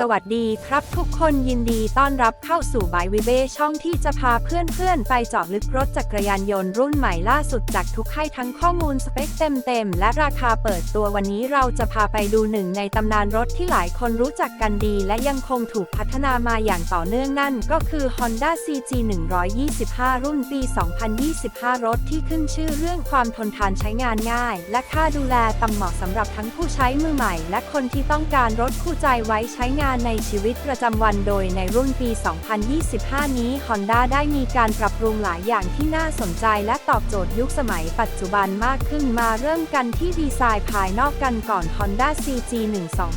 สวัสดีครับทุกคนยินดีต้อนรับเข้าสู่บายวิเบช่องที่จะพาเพื่อนๆ ไปเจาะลึกรถจักรยานยนต์รุ่นใหม่ล่าสุดจากทุกให้ทั้งข้อมูลสเปคเต็มๆ และราคาเปิดตัววันนี้เราจะพาไปดูหนึ่งในตำนานรถที่หลายคนรู้จักกันดี และยังคงถูกพัฒนามาอย่างต่อเนื่องนั่น ก็คือ Honda CG 125 รุ่นปี 2025 รถที่ขึ้นชื่อเรื่องความทนทานใช้งานง่าย และค่าดูแลตำเหมาะสำหรับทั้งผู้ใช้มือใหม่ และคนที่ต้องการรถคู่ใจไว้ใช้งานในชีวิตประจำวันโดยในรุ่นปี 2025 นี้ Honda ได้มีการปรับปรุงหลายอย่างที่น่าสนใจและตอบโจทย์ยุคสมัยปัจจุบันมากขึ้นมาเริ่มกันที่ดีไซน์ภายนอกกันก่อน Honda CG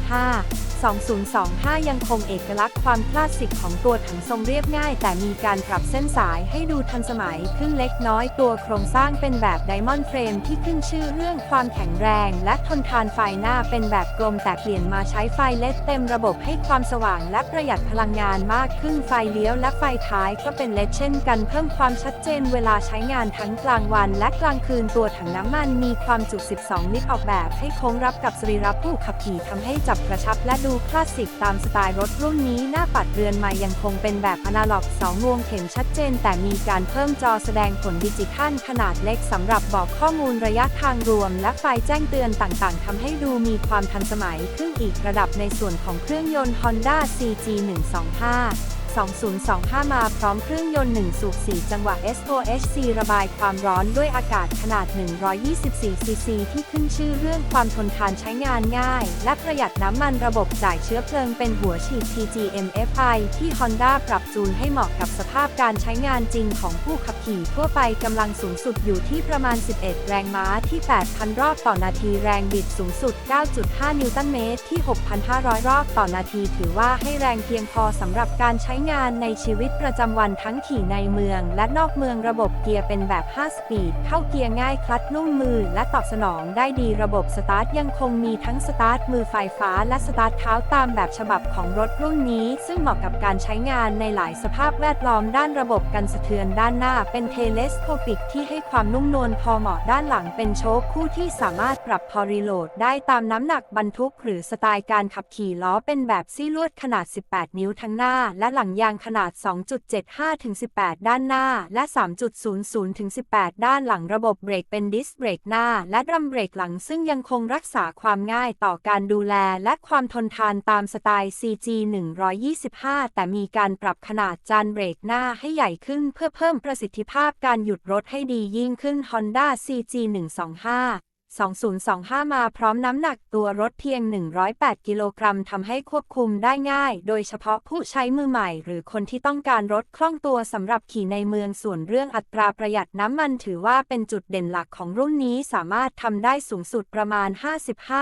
125 2025 ยังคงเอกลักษณ์ความคลาสสิกของตัวถังทรงเรียบง่าย แต่มีการปรับเส้นสายให้ดูทันสมัยขึ้นเล็กน้อยตัวโครงสร้างเป็นแบบไดมอนด์เฟรมที่ขึ้นชื่อเรื่องความแข็งแรง และทนทานไฟหน้าเป็นแบบกลมแต่เปลี่ยนมาใช้ไฟเลดเต็มระบบให้ความสว่างและประหยัดพลังงานมากขึ้นไฟเลี้ยวและไฟท้ายก็เป็นเลดเช่นกันเพิ่มความชัดเจนเวลาใช้งานทั้งกลางวันและกลางคืนตัวถังน้ำมันมีความจุ 12 ลิตรออกแบบ ให้โค้งรับกับสรีระผู้ขับขี่ทำให้จับกระชับและดูคลาสสิกตามสไตล์รถรุ่นนี้หน้าปัดเรือนใหม่ยังคงเป็นแบบอนาล็อก 2 วงเข็มชัดเจน แต่มีการเพิ่มจอแสดงผลดิจิทัลขนาดเล็กสำหรับบอกข้อมูลระยะทางรวม และไฟแจ้งเตือนต่างๆทำให้ดูมีความทันสมัยขึ้นอีกระดับในส่วนของเครื่องยนต์ Honda CG 125 2025 มาพร้อมเครื่องยนต์1สูบ4จังหวะ SOHC ระบายความร้อนด้วยอากาศขนาด 124 ซีซี ที่ขึ้นชื่อเรื่องความทนทานใช้งานง่าย และประหยัดน้ำมันระบบจ่ายเชื้อเพลิงเป็นหัวฉีด TGM-FI ที่ Honda ปรับจูนให้เหมาะกับสภาพการใช้งานจริงของผู้ขับขี่ทั่วไปกำลังสูงสุดอยู่ที่ประมาณ 11 แรงม้าที่ 8,000 รอบต่อนาทีแรงบิดสูงสุด 9.5 นิวตันเมตรที่ 6,500 รอบต่อนาที ถือว่าให้แรงเพียงพอสำหรับการใช้งานในชีวิตประจำวันทั้งขี่ในเมือง และนอกเมืองระบบเกียร์เป็นแบบ 5 สปีด เข้าเกียร์ง่ายคลัตช์นุ่มมือ และตอบสนองได้ดีระบบสตาร์ทยังคงมีทั้งสตาร์ทมือไฟฟ้า และสตาร์ทเท้าตามแบบฉบับของรถรุ่นนี้ ซึ่งเหมาะกับการใช้งานในหลายสภาพแวดล้อมด้านระบบกันสะเทือนด้านหน้าเป็นเทเลสโคปิกที่ให้ความนุ่มนวลพอเหมาะด้านหลังเป็นโชคคู่ที่สามารถปรับพอรีโหลดได้ตามน้ำหนักบรรทุก หรือสไตล์การขับขี่ล้อเป็นแบบซี่ลวดขนาด 18 นิ้วทั้งหน้าและหลังยางขนาด 2.75ถึง18 ด้านหน้า และ 3.00ถึง18 ด้านหลังระบบเบรกเป็นดิสเบรกหน้า และดรัมเบรกหลังซึ่งยังคงรักษาความง่ายต่อการดูแลและความทนทานตามสไตล์ CG 125 แต่มีการปรับขนาดจานเบรกหน้าให้ใหญ่ขึ้นเพื่อเพิ่มประสิทธิภาพการหยุดรถให้ดียิ่งขึ้น Honda CG 125 2025 มาพร้อมน้ำหนักตัวรถเพียง 108 กิโลกรัมทำให้ควบคุมได้ง่าย โดยเฉพาะผู้ใช้มือใหม่ หรือคนที่ต้องการรถคล่องตัวสำหรับขี่ในเมืองส่วนเรื่องอัตราประหยัดน้ำมันถือว่าเป็นจุดเด่นหลักของรุ่นนี้สามารถทำได้สูงสุดประมาณ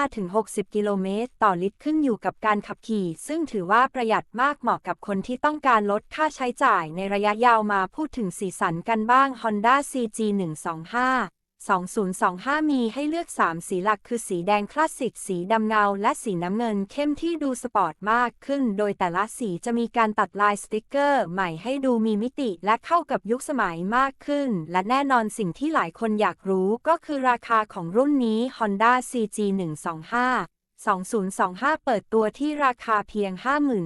55-60 กิโลเมตร ต่อลิตรขึ้นอยู่กับการขับขี่ ซึ่งถือว่าประหยัดมากเหมาะกับคนที่ต้องการลดค่าใช้จ่ายในระยะยาวมาพูดถึงสีสันกันบ้าง Honda CG 125 2025 มีให้เลือก 3 สีหลักคือสีแดงคลาสสิก สีดำเงา และสีน้ำเงินเข้มที่ดูสปอร์ตมากขึ้น โดยแต่ละสีจะมีการตัดลายสติกเกอร์ ใหม่ให้ดูมีมิติและเข้ากับยุคสมัยมากขึ้น และแน่นอนสิ่งที่หลายคนอยากรู้ก็คือราคาของรุ่นนี้ Honda CG 125 2025 เปิดตัวที่ราคาเพียง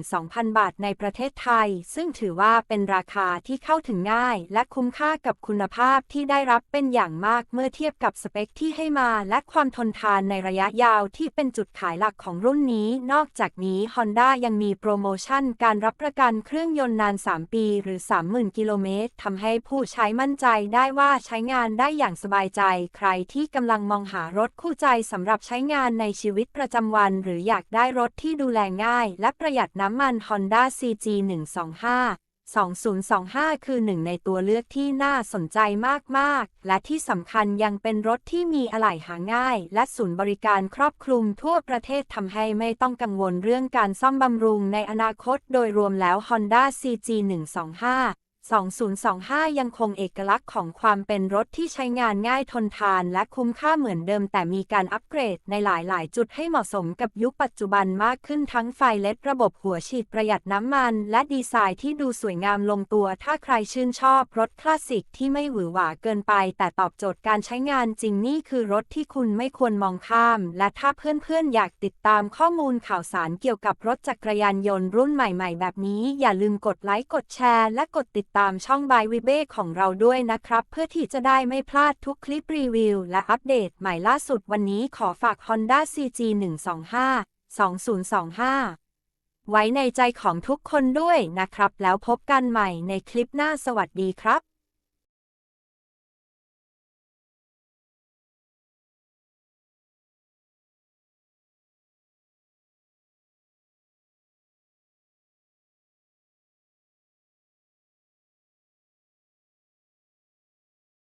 52,000 บาทในประเทศไทย ซึ่งถือว่าเป็นราคาที่เข้าถึงง่าย และคุ้มค่ากับคุณภาพที่ได้รับเป็นอย่างมากเมื่อเทียบกับสเปคที่ให้มา และความทนทานในระยะยาวที่เป็นจุดขายหลักของรุ่นนี้ นอกจากนี้ Honda ยังมีโปรโมชั่นการรับประกันเครื่องยนต์นาน 3 ปีหรือ 30,000 กิโลเมตรทำให้ผู้ใช้มั่นใจได้ว่าใช้งานได้อย่างสบายใจ ใครที่กำลังมองหารถคู่ใจสำหรับใช้งานในชีวิตประจำำวัน หรืออยากได้รถที่ดูแลง่าย และประหยัดน้ำมัน Honda CG 125 2025 คือหนึ่งในตัวเลือกที่น่าสนใจมาก ๆ และที่สำคัญยังเป็นรถที่มีอะไหล่หาง่าย และศูนย์บริการครอบคลุมทั่วประเทศทำให้ไม่ต้องกังวลเรื่องการซ่อมบำรุงในอนาคตโดยรวมแล้ว Honda CG 125 2025 ยังคงเอกลักษณ์ของความเป็นรถที่ใช้งานง่ายทนทานและคุ้มค่าเหมือนเดิม แต่มีการอัปเกรดในหลาย ๆ จุดให้เหมาะสมกับยุคปัจจุบันมากขึ้นทั้งไฟเล็ดระบบหัวฉีดประหยัดน้ำมัน และดีไซน์ที่ดูสวยงามลงตัว ถ้าใครชื่นชอบรถคลาสสิกที่ไม่หวือหวาเกินไป แต่ตอบโจทย์การใช้งานจริงนี่คือรถที่คุณไม่ควรมองข้าม และถ้าเพื่อน ๆ อยากติดตามข้อมูลข่าวสารเกี่ยวกับรถจักรยานยนต์รุ่นใหม่ ๆ แบบนี้อย่าลืมกดไลค์กดแชร์ และกดติดตามช่องบายวิเบของเราด้วยนะครับ เพื่อที่จะได้ไม่พลาดทุกคลิปรีวิว และอัปเดตใหม่ล่าสุดวันนี้ขอฝาก Honda CG 125 2025 ไว้ในใจของทุกคนด้วยนะครับ แล้วพบกันใหม่ในคลิปหน้าสวัสดีครับ